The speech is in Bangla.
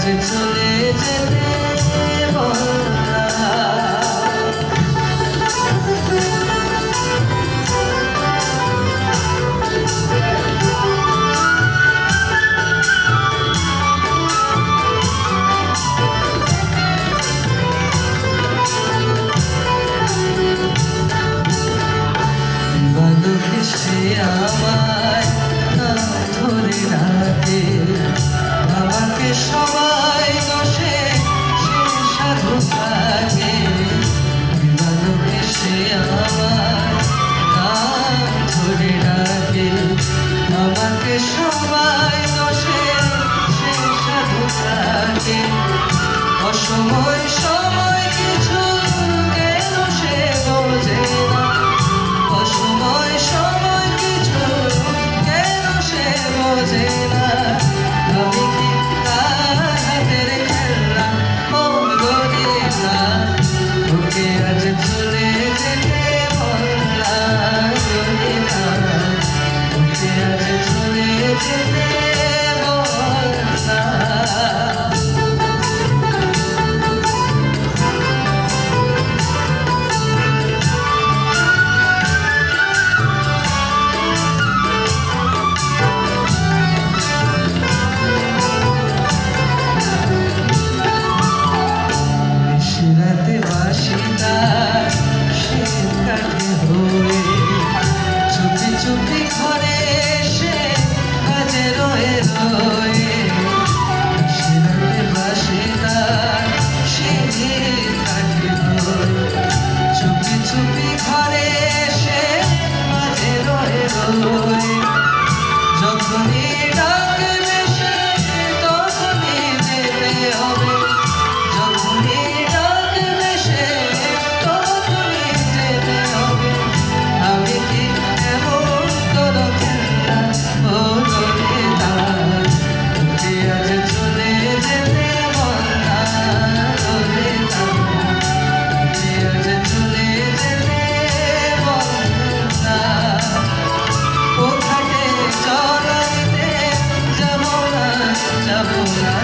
আজ চলে যেতে নাম ধরে রাতে আমার নাম ধরে রাতে আমাকে সবাই দোষে সাধু থাকে অসময় সময় কিছু কেন সে বোঝে না অসময় সময় কিছু কেন সে বোঝে love.